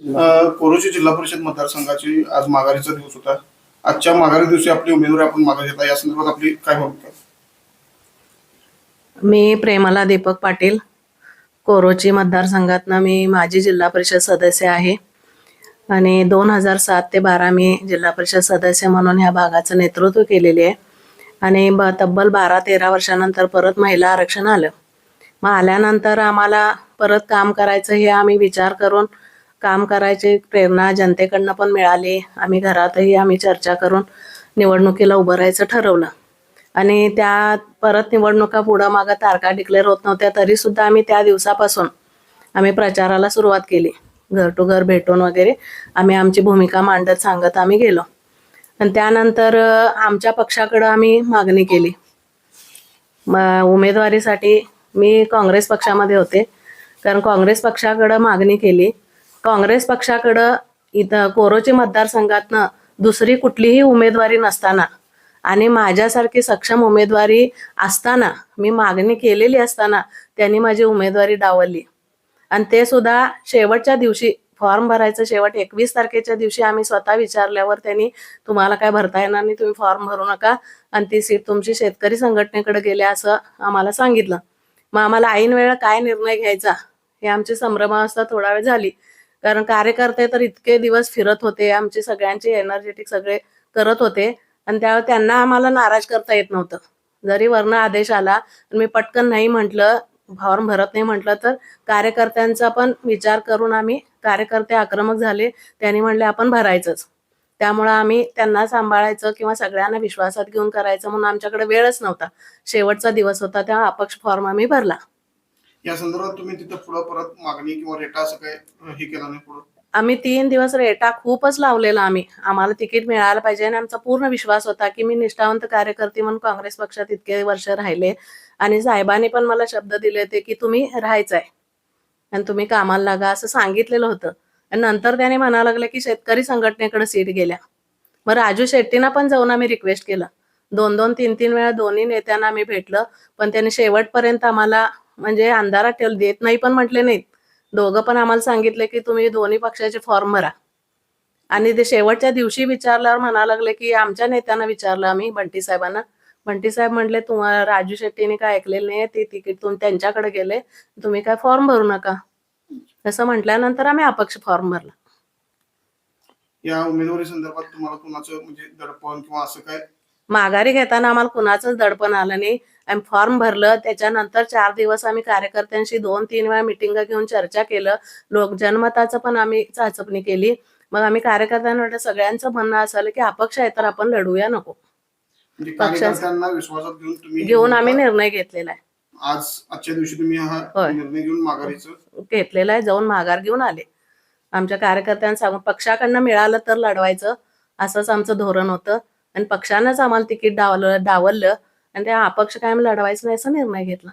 कोरोची जिल्हा परिषद मतदारसंघाची आज माघारीचा दिवस होता. आजच्या माघारी दिवशी आपली उमेदवारी आपण मागे घेता या संदर्भात आपली काय भूमिका मी प्रेमाला दीपक पाटील. कोरोची मतदारसंघातनं मी माजी जिल्हा परिषद सदस्य आहे. आणि दोन हजार सात ते बारा मी जिल्हा परिषद सदस्य म्हणून ह्या भागाचं नेतृत्व केलेले आहे. आणि ब तब्बल बारा तेरा वर्षानंतर परत महिला आरक्षण आलं. मग आल्यानंतर आम्हाला परत काम करायचं हे आम्ही विचार करून काम करायची प्रेरणा जनतेकडनं पण मिळाली. आम्ही घरातही आम्ही चर्चा करून निवडणुकीला उभं राहायचं ठरवलं. आणि त्या परत निवडणुका पुढं मागं तारखा डिक्लेअर होत नव्हत्या तरीसुद्धा आम्ही त्या दिवसापासून आम्ही प्रचाराला सुरुवात केली. घर टू घर भेटून वगैरे आम्ही आमची भूमिका मांडत सांगत आम्ही गेलो. आणि त्यानंतर आमच्या पक्षाकडं आम्ही मागणी केली. म- उमेदवारीसाठी मी काँग्रेस पक्षामध्ये होते. कारण काँग्रेस पक्षाकडं मागणी केली. काँग्रेस पक्षाकडं इथं कोरोची मतदारसंघातनं दुसरी कुठलीही उमेदवारी नसताना आणि माझ्यासारखी सक्षम उमेदवारी असताना मी मागणी केलेली असताना त्यांनी माझी उमेदवारी डावलली. आणि ते सुद्धा शेवटच्या दिवशी फॉर्म भरायचं शेवट एकवीस तारखेच्या दिवशी आम्ही स्वतः विचारल्यावर त्यांनी तुम्हाला काय भरता येणार नाही तुम्ही फॉर्म भरू नका आणि ती सीट तुमची शेतकरी संघटनेकडे गेल्या असं आम्हाला सांगितलं. मग आम्हाला ऐन वेळा काय निर्णय घ्यायचा हे आमची संभ्रमावस्था थोडा वेळ झाली. कारण कार्यकर्ते तर इतके दिवस फिरत होते आमचे सगळ्यांचे एनर्जेटिक सगळे करत होते. आणि त्यावेळेस त्यांना आम्हाला नाराज करता येत नव्हतं. जरी वर्ण आदेश आला मी पटकन नाही म्हटलं फॉर्म भरत नाही म्हटलं तर कार्यकर्त्यांचा पण विचार करून आम्ही कार्यकर्ते आक्रमक झाले. त्यांनी म्हणले आपण भरायचंच. त्यामुळं आम्ही त्यांना सांभाळायचं किंवा सगळ्यांना विश्वासात घेऊन करायचं म्हणून आमच्याकडे वेळच नव्हता. शेवटचा दिवस होता तेव्हा अपक्ष फॉर्म आम्ही भरला. या संदर्भात तुम्ही तिथे पुढे परत मागणी किंवा रेटा असं काय हे केलं नाही पुढं? आम्ही तीन दिवस रेटा खूपच लावलेला आम्ही. आम्हाला तिकीट मिळायला पाहिजे आणि आमचा पूर्ण विश्वास होता की मी निष्ठावंत कार्यकर्ती म्हणून काँग्रेस पक्षात इतके वर्ष राहिले. आणि साहेबांनी पण मला शब्द दिले होते की तुम्ही राहायचं आहे आणि तुम्ही कामाला लागा असं सांगितलेलं होतं. आणि नंतर त्याने म्हणा लागले की शेतकरी संघटनेकडे सीट गेल्या. मग राजू शेट्टीना पण जाऊन आम्ही रिक्वेस्ट केलं. दोन दोन तीन तीन वेळा दोन्ही नेत्यांना आम्ही भेटलं. पण त्यांनी शेवटपर्यंत आम्हाला म्हणजे अंधारात ठेवलं देत नाही पण म्हटले नाहीत. दोघं पण आम्हाला सांगितले की तुम्ही दोन्ही पक्षाचे फॉर्म भरा. आणि ते शेवटच्या दिवशी विचारल्यावर म्हणा लागले की आमच्या नेत्यांना विचारलं आम्ही बंटी साहेबांना. बंटी साहेब म्हटले तुम्हाला राजू शेट्टीने काय ऐकलेलं नाही ते तिकीट तुम्ही त्यांच्याकडे गेले. तुम्ही काय फॉर्म भरू नका. असं म्हटल्यानंतर आम्ही अपक्ष फॉर्म भरला. या उमेदवारी संदर्भात तुम्हाला कुणाचं म्हणजे दडपण किंवा असं काय माघारी घेताना आम्हाला कुणाचंच दडपण आलं नाही. आम्ही फॉर्म भरलं त्याच्यानंतर चार दिवस आम्ही कार्यकर्त्यांशी दोन तीन वेळा मिटिंग घेऊन चर्चा केलं. लोक जनमताचं पण आम्ही चाचपणी केली. मग आम्ही कार्यकर्त्यांना सगळ्यांचं म्हणणं असं आलं की अपक्ष आहे तर आपण लढूया नको. म्हणजे विश्वासात घेऊन तुम्ही घेऊन आम्ही निर्णय घेतलेला आहे. आज आजच्या दिवशी तुम्ही हा. निर्णय घेऊन माघारीचं? घेतलेला आहे जाऊन माघार घेऊन आले. आमच्या कार्यकर्त्यांना सांगून पक्षाकडनं मिळालं तर लढवायचं असंच आमचं धोरण होतं. आणि पक्षानंच आम्हाला तिकीट डावलं डावललं. आणि त्या अपक्ष कायम लढवायचं नाही असा निर्णय घेतला.